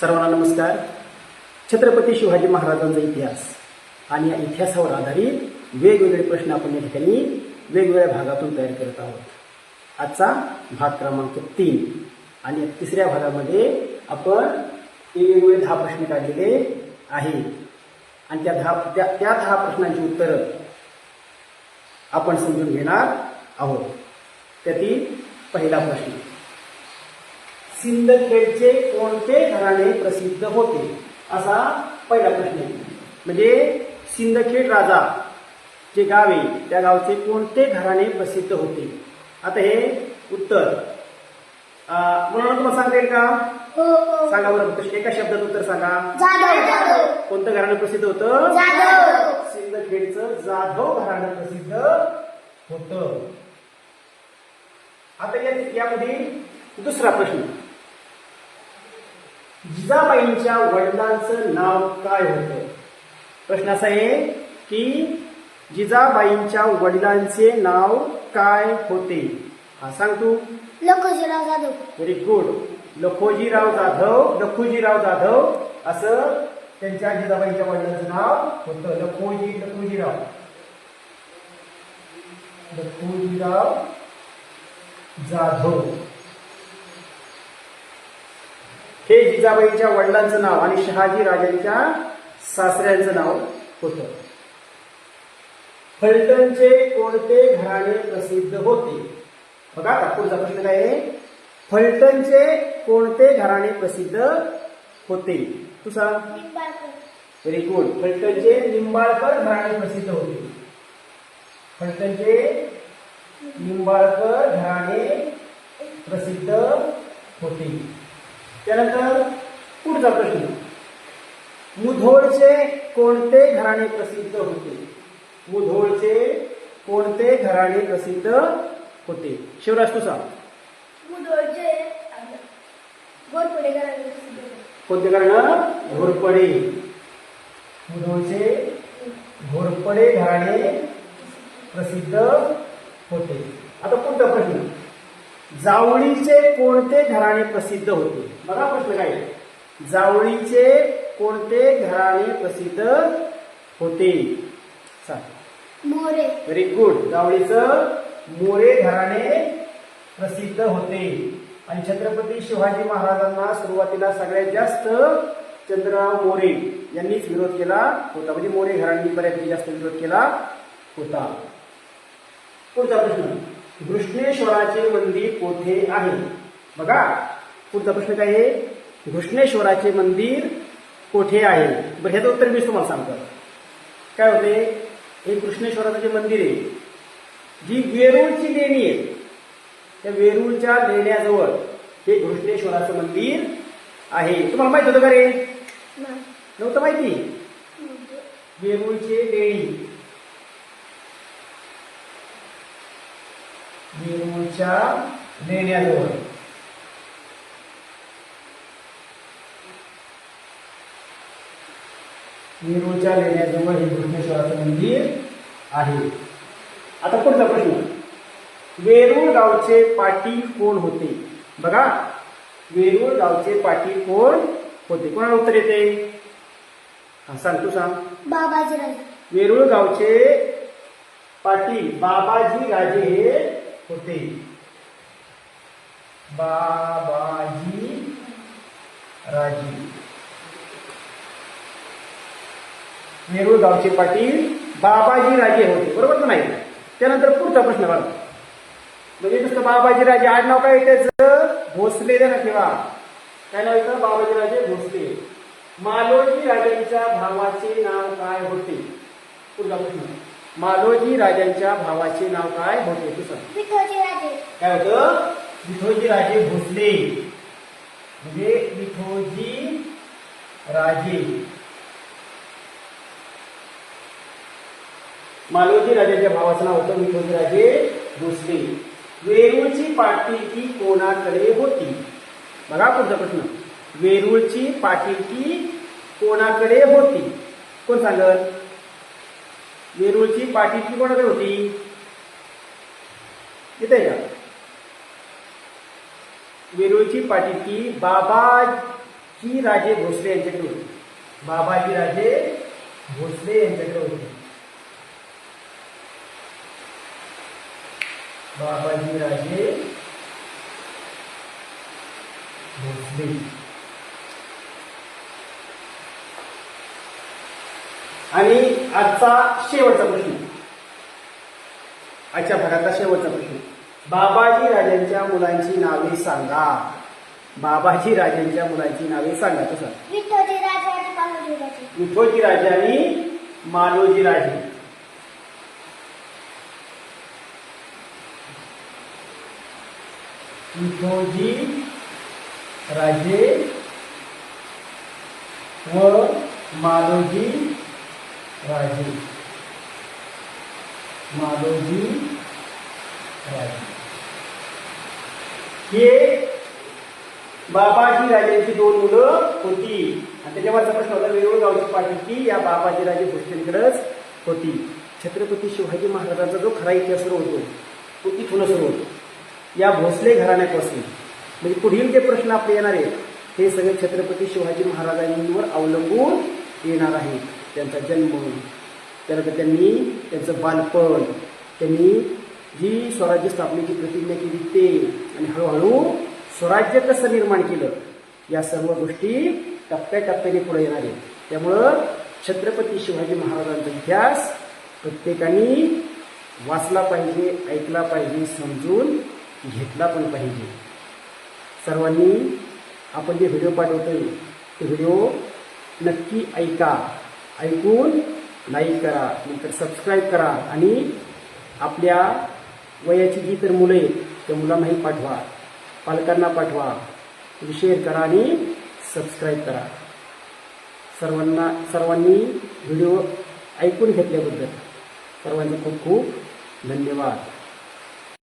सर्वांना नमस्कार. छत्रपती शिवाजी महाराजांचा इतिहास आणि या इतिहासावर आधारित वेगवेगळे प्रश्न आपण या ठिकाणी वेगवेगळ्या भागातून तयार करत आहोत. आजचा भाग क्रमांक तीन आणि तिसऱ्या भागामध्ये आपण वेगवेगळे दहा प्रश्न काढलेले आहे आणि त्या दहा त्या त्या दहा प्रश्नांची उत्तरं आपण समजून घेणार आहोत. त्यातील पहिला प्रश्न. सिंदखेडचे कोणते घराणे प्रसिद्ध होते? असा पहिला प्रश्न म्हणजे सिंदखेड राजा जे गाव आहे त्या गावचे कोणते घराणे प्रसिद्ध होते? आता हे उत्तर. मुलांना तुम्हाला सांगता येईल का? हो हो. सांगा बरं फक्त. एका शब्दात उत्तर सांगा. कोणतं घराणं प्रसिद्ध होतं? सिंदखेडचं जाधव घराणं प्रसिद्ध होतं. आता यामध्ये दुसरा प्रश्न. जिजाबाईंच्या वडिलांचं नाव काय होतं? प्रश्न असा आहे की जिजाबाईंच्या वडिलांचे नाव काय होते? हा सांग तू. लोकोजीराव जाधव. व्हेरी गुड लखोजीराव जाधव लखुजीराव जाधव असं त्यांच्या जिजाबाईंच्या वडिलांचं नाव होतं. लखोजी लखुजीराव. लखोजीराव जाधव. हे जिजाबाईंच्या वडिलांचं नाव आणि शहाजी राजांच्या सासऱ्यांचं नाव होतं. फलटणचे कोणते घराणे प्रसिद्ध होते? बघा पुढचा प्रश्न काय आहे? फलटणचे कोणते घराणे प्रसिद्ध होते? तू सांग व्हेरी गुड फलटणचे निंबाळकर घराणे प्रसिद्ध होते. फलटणचे निंबाळकर घराणे प्रसिद्ध होते. त्यानंतर पुढचा प्रश्न. मुधोळचे कोणते घराणे प्रसिद्ध होते? मुधोळचे कोणते घराणे प्रसिद्ध होते? शिवराज तू सांग. मुधोळचे गोरपुडे घराणे प्रसिद्ध होते. कोणते घराणं? घोरपडे. मुधोळचे घोरपडे घराणे प्रसिद्ध होते. आता पुढचा प्रश्न. जावळीचे कोणते घराणे प्रसिद्ध होते? बघा प्रश्न काय. जावळीचे कोणते घराणे प्रसिद्ध होते? मोरे. व्हेरी गुड जावळीचं मोरे घराणे प्रसिद्ध होते. आणि छत्रपती शिवाजी महाराजांना सुरुवातीला सगळ्यात जास्त चंद्रराव मोरे यांनीच विरोध केला होता. म्हणजे मोरे घराण्यांनी बऱ्यापैकी जास्त विरोध केला होता. पुढचा प्रश्न. घृष्णेश्वराचे मंदिर कोठे आहे? बघा पुढचा प्रश्न काय आहे? घृष्णेश्वराचे मंदिर कोठे आहे? बरं ह्याचं उत्तर मी तुम्हाला सांगतो. काय होते? हे कृष्णेश्वराचं जे मंदिर आहे जी वेरूळची लेणी आहे त्या वेरूळच्या लेण्याजवळ हे घृष्णेश्वराचं मंदिर आहे. तुम्हाला माहीत होतं का रे. नव्हतं माहिती? वेरूळचे लेणी. वेरूळच्या लेण्याजवळ वेरूळच्या लेण्याजवळ हे घृष्णेश्वराचं मंदिर आहे. आता पुढचा प्रश्न. वेरूळ गावचे पाटील कोण होते? बघा. वेरूळ गावचे पाटील कोण होते? कोणाला उत्तर येते? सांग तू सांग. बाबाजीराजे वेरूळ गावचे पाटील बाबाजी राजे हे होते. बाबाजी राजे. नेहरू गावचे पाटील बाबाजी राजे होते. बरोबर का नाही? त्यानंतर पुढचा प्रश्न बघा. म्हणजे नुसतं बाबाजी राजे आडनाव काय आहे त्याचं? भोसले द्या ना ठेवा. काय नाव येतं बाबाजी राजे भोसले. मालोजी राजांच्या भावाचे नाव काय होते? पुढचा प्रश्न. मालोजी राजांच्या भावाचे नाव काय? होते तू सांग. विठोजीराजे काय होतं? विठोजी राजे भोसले. म्हणजे विठोजी राजे. मालोजी राजाच्या भावाचं नाव होतं विठोजी राजे भोसले. वेरूळची पाटीलकी कोणाकडे होती? बघा पुढचा प्रश्न. वेरूळची पाटीलकी कोणाकडे होती? कोण सांगत वेरूळची पाठीची कोणाकडे होती? येत आहे का वेरूळची पाठीची बाबाजी राजे भोसले यांच्याकडे होती. बाबाजी राजे भोसले यांच्याकडे होती. बाबाजी राजे भोसले. आणि आजचा शेवटचा प्रश्न. आजच्या भागातला शेवटचा प्रश्न. बाबाजी राजांच्या मुलांची नावे सांगा. बाबाजी राजांच्या मुलांची नावे सांगा तसं. विठोजी राजे आणि मालोजी राजे. विठोजी राजे व मालोजी राजे. मालोजी राजे. हे बाबाजी राजांची दोन मुलं होती. आणि त्याच्यावरचा प्रश्न होता वेरूळ गावची पाठी या बाबाजी राजे गोष्टींकडेच होती. छत्रपती शिवाजी महाराजांचा जो खरा इतिहास सुरू होतो तो इथून सुरू होतो. या भोसले घराण्यापासून. म्हणजे पुढील जे प्रश्न आपले येणार आहेत हे सगळे छत्रपती शिवाजी महाराजांवर अवलंबून येणार आहेत. त्यांचा जन्म. त्यानंतर त्यांनी त्यांचं बालपण त्यांनी जी स्वराज्य स्थापनेची प्रतिज्ञा केली ते. आणि हळूहळू स्वराज्य कसं निर्माण केलं या सर्व गोष्टी टप्प्याटप्प्याने पुढे येणार आहेत. त्यामुळं छत्रपती शिवाजी महाराजांचा इतिहास प्रत्येकाने वाचला पाहिजे ऐकला पाहिजे समजून घेतला पण पाहिजे. सर्वांनी आपण जे व्हिडिओ पाठवतोय ते व्हिडिओ नक्की ऐका. ऐकून लाईक करा नंतर सबस्क्राईब करा आणि आपल्या वयाची जी तर मुलं आहेत त्या मुलांनाही पाठवा पालकांना पाठवा शेअर करा आणि सबस्क्राईब करा. सर्वांना सर्वांनी व्हिडिओ ऐकून घेतल्याबद्दल सर्वांचे खूप खूप धन्यवाद.